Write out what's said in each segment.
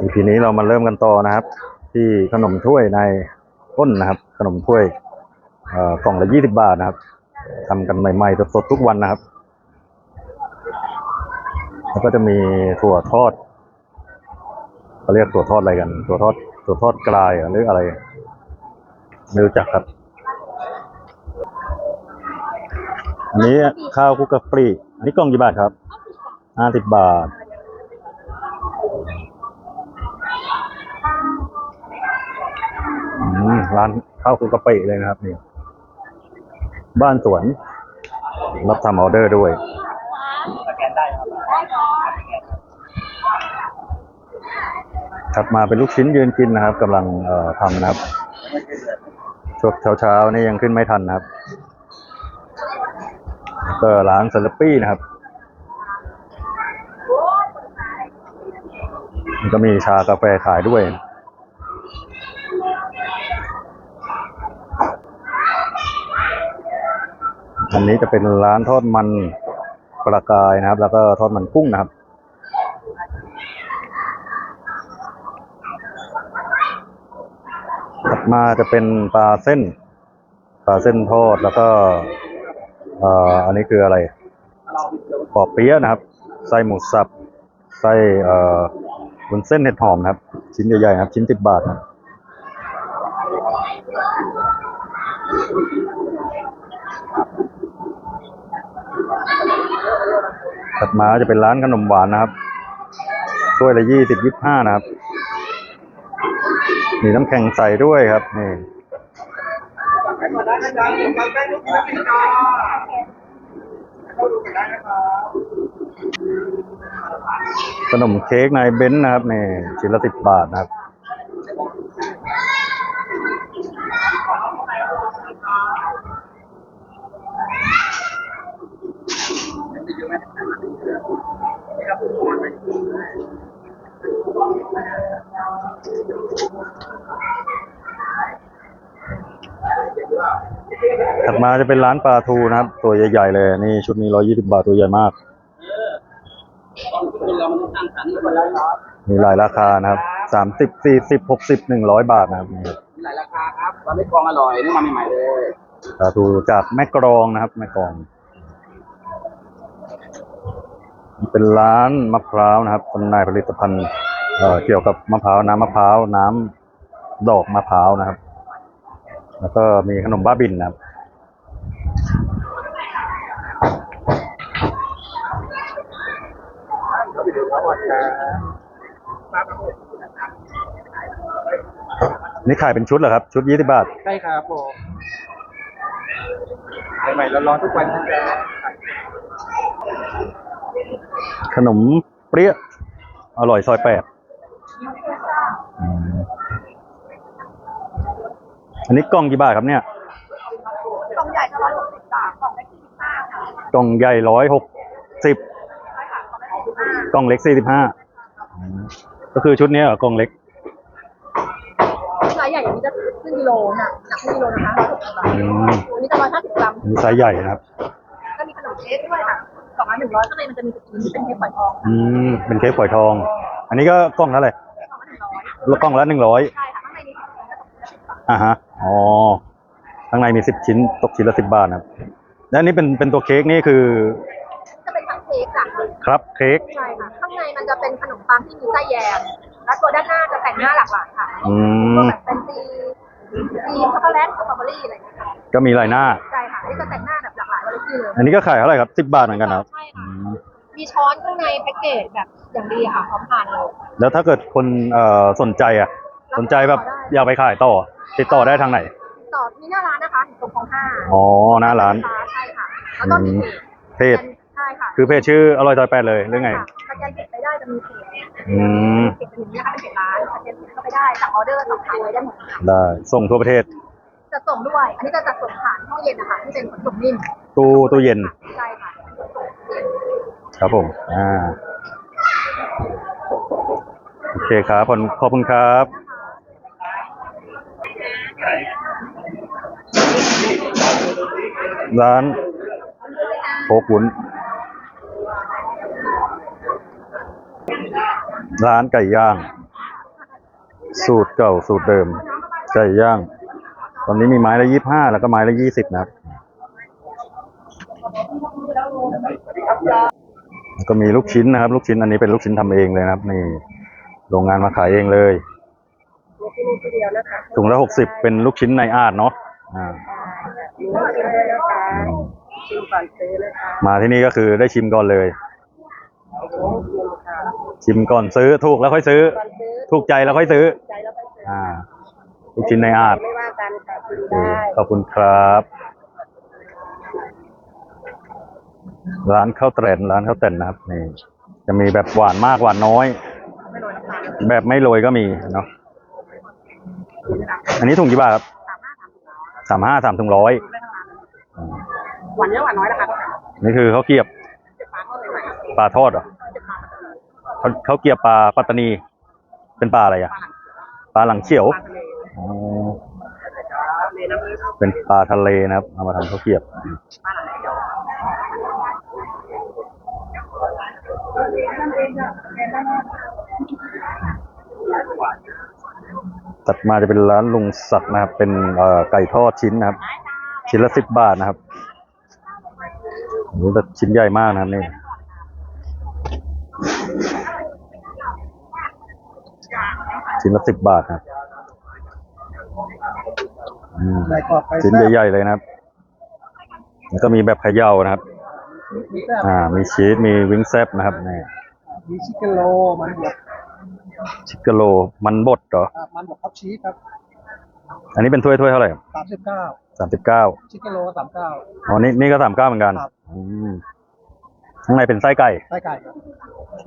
EP นี้เรามาเริ่มกันต่อนะครับ ที่ขนมถ้วยในก้นนะครับ ขนมถ้วยอ่อกล่องละยี่สิบาทนะครับทำกันใหม่ๆสดๆทุกวันนะครับ แล้วก็จะมีถั่วทอดเขาเรียกถั่วทอดอะไรกัน ถั่วทอดถั่วทอดกลายหรืออะไรไม่รู้จักครับอันนี้ข้าวคุกกะปรีอันนี้กล่องกี่บาทครับห้าสิบบาท ร้านข้าวคุกกะปิเลยนะครับนี่บ้านสวน รับทำออเดอร์ด้วยถัดมาเป็นลูกชิ้นยืนกินนะครับกำลังเอ่อทำนะครับช่วงเช้าๆนี่ยังขึ้นไม่ทันนะครับก็ร้านเซเลปี้นะครับก็มีชากาแฟขายด้วย อันนี้จะเป็นร้านทอดมันปลากายนะครับ แล้วก็ทอดมันกุ้งนะครับถัดมาจะเป็นปลาเส้น ปลาเส้นทอดแล้วก็ออันนี้คืออะไรปอเปี๊ยะนะครับ ไส้หมูสับ ไส้เอ่อวุ้นเส้นเห็ดหอมนะครับ ชิ้นใหญ่ๆครับ ชิ้นสิบบาทนะ ถัดมาจะเป็นร้านขนมหวานนะครับถ้วยละยี่สิบยี่ห้านะครับ มีน้ำแข็งใส่ด้วยครับ นี่ขนมเค้กนายเบนซ์นะครับนี่ชิ้นละสิบบาทนะครับ ถัดมาจะเป็นร้านปลาทูนะครับ ตัวใหญ่ๆเลย นี่ชุดนี้ร้อยี่สิบาทตัวใหญ่มากมีหลายราคานะครับสามสิบสี่สิบหกสิบหนึ่งร้อยบาทนะครับนี่มีหลายราคาครับปลาไม่กรองอร่อยนี่มาใหม่ๆเลยปลาทูจากแม่กรองนะครับ แม่กรอง เป็นร้านมะพร้าวนะครับจำหน่ายผลิตภัณฑ์เกี่ยวกับมะพร้าวน้ำมะพร้าวน้ำดอกมะพร้าวนะครับ แล้วก็มีขนมบ้าบินนะครับนี่ขายเป็นชุดเหรอครับ ชุดยี่สิบาท ใช่ครับผมใหม่ๆร้อนๆทุกวันนะจ๊ะ ขนมเปรี้ยอร่อยซอยแปดอืมอันนี้กล่องกี่บาทครับเนี่ยกล่องใหญ่จะร้อยหกสิบบาทกล่องเล็กสี่สิบห้าค่ะกล่องใหญ่ร้อยหกสิบใช่ค่ะกล่องเล็กสี่สิบห้ากล่องเล็กสี่สิบห้าก็คือชุดนี้เหรอกล่องเล็กไซส์ใหญ่อย่างนี้จะครึ่งกิโลน่ะหนักครึ่งกิโลนะคะร้อยหกสิบบาทอืมอันนี้จะร้อยห้าสิบกรัมอันนี้ไซส์ใหญ่นะครับก็มีขนมเค้กด้วยค่ะ กล่องละหนึ่งร้อยข้างในมันจะมีสกรีนที่เป็นเค้กฝอยทองอืมเป็นเค้กฝอยทอง อันนี้ก็กล่องละอะไรกล่องละหนึ่งร้อยแล้วกล่องละหนึ่งร้อยใช่ค่ะข้างในนี้จะตกละสิบบาทอ่าฮะอ๋อข้างในมีสิบชิ้นตกชิ้นละสิบบาทนะครับแล้วอันนี้เป็นเป็นตัวเค้กนี่คือจะเป็นทั้งเค้กค่ะครับเค้กใช่ค่ะ ข้างในมันจะเป็นขนมปังที่มีไส้แยมและตัวด้านหน้าจะแต่งหน้าหลากหลายค่ะอืตัวมแบบเป็นตีตีช็อกโกแลตสตรอเบอรี่อะไรอย่างเงี้ยค่ะก็มีลายหน้า หลากหลายวาไรตี้เลยอันนี้ก็ขายเท่าไหร่ครับสิบบาทเหมือนกันนะครับใช่อืค่ะมมีช้อนข้างในแพ็กเกจแบบอย่างดีค่ะพร้อมทานเลย แล้วถ้าเกิดคนเอ่อสนใจอะ สนใจแบบอยากไปขายต่อ ติดต่อได้ทางไหนต่อมีหน้าร้านนะคะอยู่ตรงคลองห้าอ๋อหน้าร้าน ใช่ค่ะ แล้วก็มีเพจ ใช่ค่ะคือเพจชื่ออร่อยซอยแปดเลยหรือไงค่ะสแกนเพจไปได้จะมีเพจอืม เพจเป็นอย่างนี้นะคะเป็นเพจร้านสแกนเพจเข้าไปได้สั่งออเดอร์สั่งขายอะไรได้หมดค่ะได้ ส่งทั่วประเทศ จะส่งด้วย อันนี้จะจัดส่งผ่านห้องเย็นนะคะที่เป็นขนส่งนิ่มตู้ตู้เย็น ใช่ค่ะส่งเย็นครับผม อ่า โอเคครับขอบคุณขอบคุณครับ ร้านโคกวุ้นร้านไก่ย่าง สูตรเก่าสูตรเดิม ไก่ย่าง ตอนนี้มีไม้ละยี่ห้าแล้วก็ไม้ละยี่สิบนะครับแล้วก็มีลูกชิ้นนะครับ ลูกชิ้นอันนี้เป็นลูกชิ้นทำเองเลยนะครับ นี่โรงงานมาขายเองเลยมีที่นี่ที่เดียวนะคะถุงละหกสิบเป็นลูกชิ้นในอาดเนาะอ่ามีน้ำจิ้มด้วยนะคะอืมชิมก่อนซื้อเลยค่ะมาที่นี่ก็คือได้ชิมก่อนเลย ชิมค่ะชิมก่อนซื้อถูกแล้วค่อยซื้อก่อนซื้อถูกใจแล้วค่อยซื้อใจแล้วไปซื้อ อ่าลูกชิ้นในอาด ขอบคุณครับ ร้านข้าวแตนร้านข้าวแตนนะครับนี่จะมีแบบหวานมากหวานน้อยไม่โรยน้ำตาลแบบไม่โรยก็มีเนาะอันนี้ถุงกี่บาทครับสามห้าสามสิบร้อยสามห้าสามถุงร้อยไม่ทั้งร้านหวานเยอะหวานน้อยนะคะนี่คือเขาวเกรียบเจ็บปากเท่าไหร่ปลาทอดเหรอเจ็บปากมันจะมีเขาเขาวเกรียบปลาปัตตานี เป็นปลาอะไรอะ ปลาหลังเขียวปลาทะเลอ๋อทะ เป็นปลาทะเลนะครับเอามาทำข้าวเกียบปลาหลังเดียวตัดมาจะเป็นร้านลุงศักดิ์นะครับ เป็นไก่ทอดชิ้นนะครับ ชิ้นละสิบบาทนะครับโหแต่ชิ้นใหญ่มากนะครับนี่ชิ้นละสิบบาทครับ อืมไก่กรอบไก่ชิ้นแซ่บใหญ่ๆเลยนะครับแล้วก็มีแบบเขย่านะครับมีแซ่บอ่า มีชีสมีวิงแซบนะครับนี่มีชิคเก้นโลมันบดชิคกโลมันบดเหรออะมันบดท็อปชีสครับ อันนี้เป็นถ้วยถ้วยเท่าไหร่สามสิบเก้าสามสิบเก้าชิคเก้นโลสามเก้าอ๋อนี่นี่ก็สามเก้าเหมือนกันครับอืมข้างในเป็นไส้ไก่ไส้ไก่ครับโอเค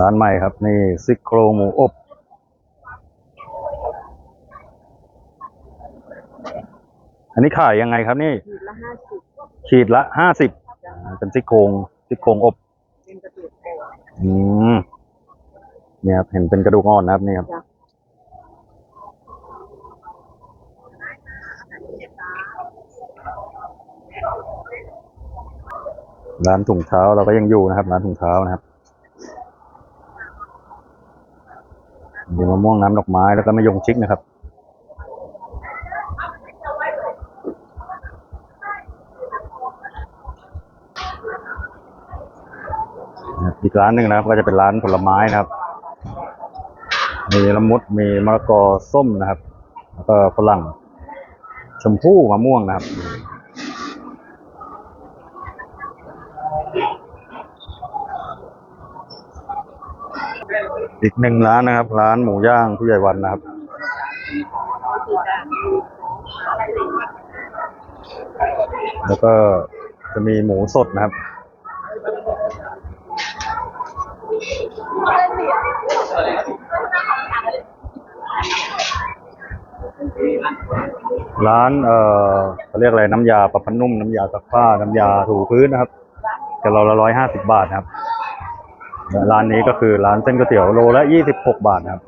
ร้านใหม่ครับ นี่ซิกโครงหมูอบอันนี้ขายยังไงครับนี่ ขีดละห้าสิบขีดละห้าสิบเป็นซี่โครงซี่โครงอบเป็นกระดูกโคอืมเนี่ยครับเห็นเป็นกระดูกอ่อนนะครับนี่ครับร้านถุงเท้าเราก็ยังอยู่นะครับ ร้านถุงเท้านะครับ มีมะม่วงน้ำดอกไม้แล้วก็มะยงชิกนะครับ อีกร้านหนึ่งนะครับ ก็จะเป็นร้านผลไม้นะครับ มีละมุดมีมะละกอส้มนะครับ แล้วก็ฝรั่งชมพู่มะม่วงนะครับ อีกหนึ่งร้านนะครับ ร้านหมูย่างผู้ใหญ่วันนะครับ แล้วก็จะมีหมูสดนะครับร้านเอ่อเขาเรียกอะไรน้ำยาปรับผ้านุ่มน้ำยาซักผ้าน้ำยาถูพื้นนะครับจะโลละร้อยห้าสิบบาทนะครับ ร้านนี้ก็คือร้านเส้นก๋วยเตี๋ยวโลละ 26 บาทครับ